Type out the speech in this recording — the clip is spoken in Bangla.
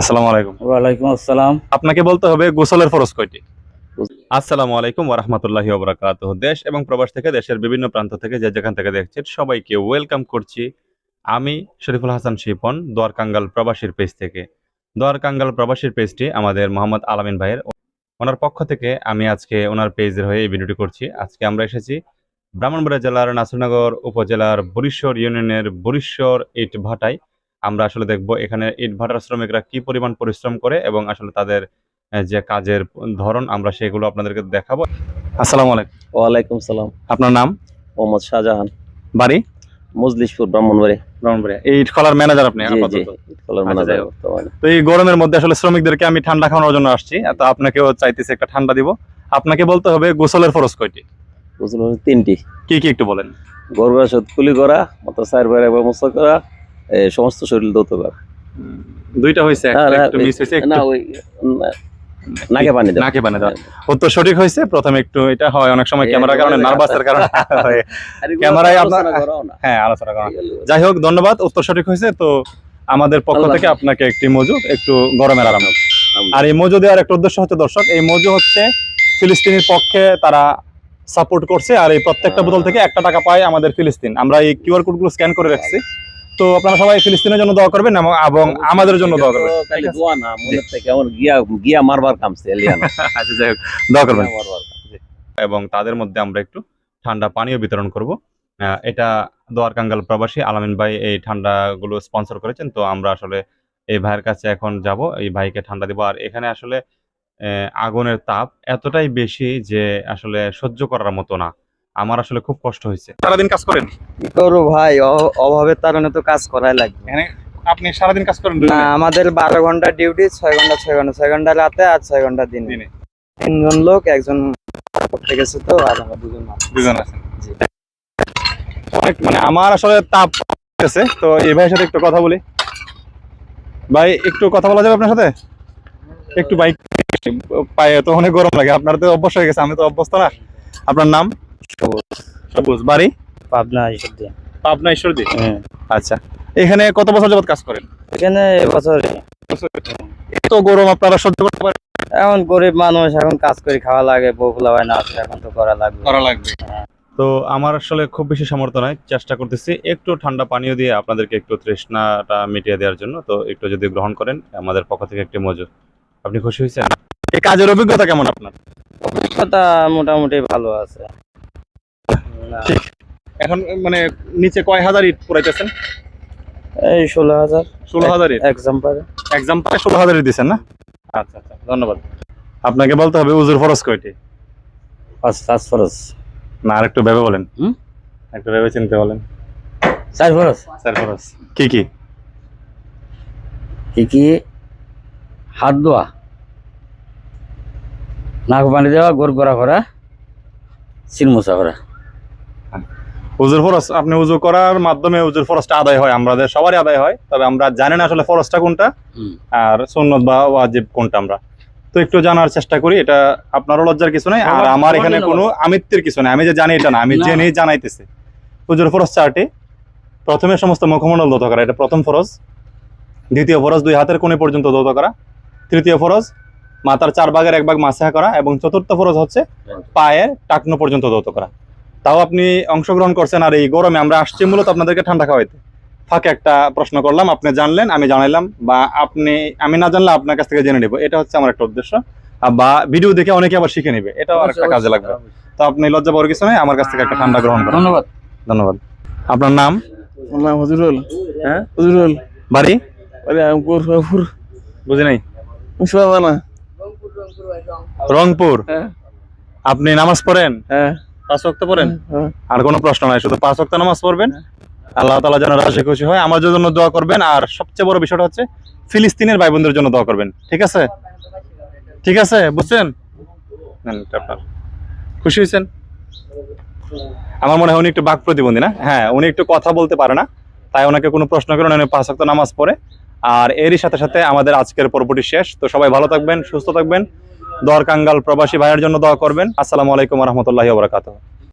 আসসালামু আলাইকুম। ওয়ালাইকুম আসসালাম। আপনাকে বলতে হবে গোসলের ফরজ কয়টি? আসসালামু আলাইকুম ওরহমতুল্লাহি ওবরাকাত দেশ এবং প্রবাস থেকে দেশের বিভিন্ন প্রান্ত থেকে যে যেখান থেকে দেখছেন সবাইকে ওয়েলকাম করছি আমি শরীফুল হাসান শিপন দোয়ারকাঙ্গাল প্রবাসীর পেজ থেকে। দোয়ারকাঙ্গাল প্রবাসীর পেজটি আমাদের মোহাম্মদ আলামিন ভাইয়ের ওনার পক্ষ থেকে আমি আজকে ওনার পেজের হয়ে এই ভিডিওটি করছি। আজকে আমরা এসেছি ব্রাহ্মণবাড়িয়া জেলার নাসিরনগর উপজেলার বরিশ্বর ইউনিয়নের বরিশ্বর ইট ভাটায়। আমরা আসলে দেখব এখানে ইট ভাটার শ্রমিকরা কি পরিমাণ পরিশ্রম করে এবং আসলে তাদের যে কাজের ধরন আমরা সেগুলো আপনাদেরকে দেখাবো। আসসালামু আলাইকুম। ওয়ালাইকুম সালাম। আপনার নাম? মোহাম্মদ শাহজাহান। বাড়ি? মজলিশপুর ব্রাহ্মণবাড়ি ব্রাহ্মণবাড়িয়া। এই ইট খোলার ম্যানেজার আপনি জি আপাতত। জি কলার আচ্ছা, ম্যানেজার তো এই গরমের মধ্যে আসলে শ্রমিকদেরকে আমি ঠান্ডা খাওয়ানোর জন্য আসছি। তো আপনাকেও চাইতেছি একটা ঠান্ডা দিব। আপনাকে বলতে হবে গোসলের ফরজ কয়টি? বুঝলো তিনটি। কি কি একটু বলেন। সদ কুলি করা মতো চার বাইরে মুসা করা সমস্ত শরীর দৌত করা দুইটা হয়েছে একটা না, না, মিস হয়েছে না ওই নাকে পানি দেওয়া। নাকে পানি দেওয়া। উত্তর সঠিক হয়েছে প্রথমে একটু এটা হয় অনেক সময় ক্যামেরার কারণে নার্ভাসের কারণে হয়। আর এগুলো ক্যামেরায় আপনার- হ্যাঁ আলোচনা করা যাই হোক ধন্যবাদ উত্তর সঠিক হয়েছে তো আমাদের পক্ষ থেকে আপনাকে একটি মজু একটু গরমের আরাম। আর এই মজু দেওয়ার একটা উদ্দেশ্য হচ্ছে দর্শক এই মজু হচ্ছে ফিলিস্তিনের পক্ষে তারা সাপোর্ট করছে আর এই প্রত্যেকটা বোতল থেকে একটা টাকা পায় আমাদের ফিলিস্তিন। আমরা এই কিউআর কোডগুলো স্ক্যান করে রাখছি। তো আপনারা সবাই ফিলিস্তিনের জন্য দোয়া করবেন এবং- আমাদের জন্য দোয়া করবেন। দোয়া না থেকে আমার গিয়া গিয়া মারবার কামছে এলিয়ান। আচ্ছা যাই হোক দোয়া করবেন। এবং তাদের মধ্যে আমরা একটু ঠান্ডা পানীয় বিতরণ করব। আহ, এটা দোয়ারকাঙ্গাল প্রবাসী আলামিন ভাই এই ঠান্ডাগুলো স্পন্সর করেছেন তো আমরা আসলে এই ভাইয়ের কাছে এখন যাব এই ভাইকে ঠান্ডা দিব। আর এখানে আসলে আহ, আগুনের তাপ এতটাই বেশি যে আসলে সহ্য করার মতো না। আমার আসলে খুব কষ্ট হয়েছে। সারাদিন কাজ করেন? কি করব ভাই অ- অভাবের কারণে তো কাজ করাই লাগবে। আপনি সারাদিন কাজ করেন না আমাদের বারো ঘণ্টা ডিউটি ছয় ঘণ্টা ছয় ঘণ্টা ছয় ঘণ্টা রাতে আর ছয় ঘণ্টা দিনে। তিনজন লোক একজন করতে গেছে তো আর আমরা দুজন দুজন আছেন। জি। অনেক মানে আমার আসলে তাপ গেছে তো এই ভাইয়ের সাথে একটু কথা বলি। ভাই একটু কথা বলা যাবে আপনার সাথে? একটু বাইক পায়ে তো অনেক গরম লাগে আপনার তো অভ্যাস হয়ে গেছে আমি তো অভ্যস্ত না। আপনার নাম? সবুজ। বাড়ি? পাবনা দিয়ে পাবনা ঈশ্বরদী? হ্যাঁ। আচ্ছা। এখানে কত বছর যাবত কাজ করেন? এখানে এত গরম আপনারা সহ্য করতে পারেন? এখন গরিব মানুষ এখন কাজ করে খাওয়া লাগে বউ ফুলা হয় না আছে এখন তো করা লাগবে। করা লাগবে। তো আমার আসলে খুব বেশি সামর্থ্য নয় চেষ্টা করতেছি একটু ঠান্ডা পানীয় দিয়ে আপনাদেরকে একটু তৃষ্ণাটা মিটিয়ে দেওয়ার জন্য। তো একটু যদি গ্রহণ করেন আমাদের পক্ষ থেকে একটি মজুর। আপনি খুশি হয়েছেন? এই কাজের অভিজ্ঞতা কেমন আপনার? অভিজ্ঞতা মোটামুটি ভালো আছে। এখন মানে নিচে কয় হাজার ইট পুরাইতেছেন? এই ষোলো হাজার। ষোলো হাজার ইট? এক্সাম পারে এক্সাম পায় ষোলো হাজার ইট দিচ্ছেন না? আচ্ছা আচ্ছা ধন্যবাদ। আপনাকে বলতে হবে উজুর ফরজ কয়টি? পাঁচ পাঁচ খরচ না আর একটু ভেবে বলেন। হুম? একটু ভেবে চিনতে বলেন। চার খরচ স্যার ফরজ। কি কি? কি কি? হাত ধোয়া। নাক পানি দেওয়া গোর গোড়া করা চিলমোচা করা উজুর ফরস আপনি উজু করার মাধ্যমে উজুর ফরজটা আদায় হয় আমাদের সবারই আদায় হয় তবে আমরা জানি না আসলে ফরজটা কোনটা আর সুন্নত বা ওয়াজিব কোনটা আমরা। তো একটু জানার চেষ্টা করি এটা আপনারও লজ্জার কিছু নাই আর আমার- এখানে কোনো আমিত্বের কিছু নাই আমি যে জানি এটা না আমি না। জেনেই জানাইতেছি। উজুর ফরস চারটি প্রথমে সমস্ত মুখমণ্ডল দৌত করা এটা প্রথম ফরজ। দ্বিতীয় ফরজ দুই হাতের কোণে পর্যন্ত দৌত করা। তৃতীয় ফরজ মাথার চার ভাগের এক ভাগ মাসেহা করা এবং চতুর্থ ফরজ হচ্ছে পায়ের টাকনো পর্যন্ত দৌত করা। তাও আপনি অংশগ্রহণ করছেন আর এই গরমে আমরা আসছি মূলত আপনাদেরকে ঠান্ডা খাওয়াইতে। ফাঁকে একটা প্রশ্ন করলাম আপনি জানলেন আমি জানাইলাম বা আপনি আমি না জানলে আপনার কাছ থেকে জেনে নেব। এটা হচ্ছে আমার একটা উদ্দেশ্য। বা ভিডিও দেখে অনেকে আবার শিখে নেবে। এটাও আর একটা কাজে লাগবে। তো আপনি লজ্জা পাওয়ার কিছু নয় আমার কাছ থেকে একটা ঠান্ডা গ্রহণ করেন। ধন্যবাদ। ধন্যবাদ। আপনার নাম? না হজরুল। হ্যাঁ? হজরুল। বাড়ি? আমপুর বুঝি নাই। রংপুর। হ্যাঁ। আপনি নামাজ পড়েন? হ্যাঁ। পাঁচ ওয়াক্ত পড়েন? আর কোনো প্রশ্ন নাই শুধু পাঁচ ওয়াক্ত নামাজ পড়বেন। আল্লাহ তাআলা যেন রাজি খুশি হয়। আমার জন্য দোয়া করবেন। আর সবচেয়ে বড় বিষয়টা হচ্ছে ফিলিস্তিনের ভাই বোনদের জন্য দোয়া করবেন। ঠিক আছে? ঠিক আছে? বুঝছেন। খুশি হয়েছেন? আমার মনে হয় উনি একটু বাক প্রতিবন্ধী না? হ্যাঁ উনি একটু কথা বলতে পারে না। তাই ওনাকে কোনো প্রশ্ন করে না, উনি পাঁচ ওয়াক্ত নামাজ পড়ে। আর এরই সাথে সাথে আমাদের আজকের পর্বটি শেষ। তো সবাই ভালো থাকবেন সুস্থ থাকবেন। দর কাঙ্গাল প্রবাসী ভাইয়ের জন্য দোয়া করবেন। আসসালামু আলাইকুম রহমতুল্লাহ ওবরাকাতুহ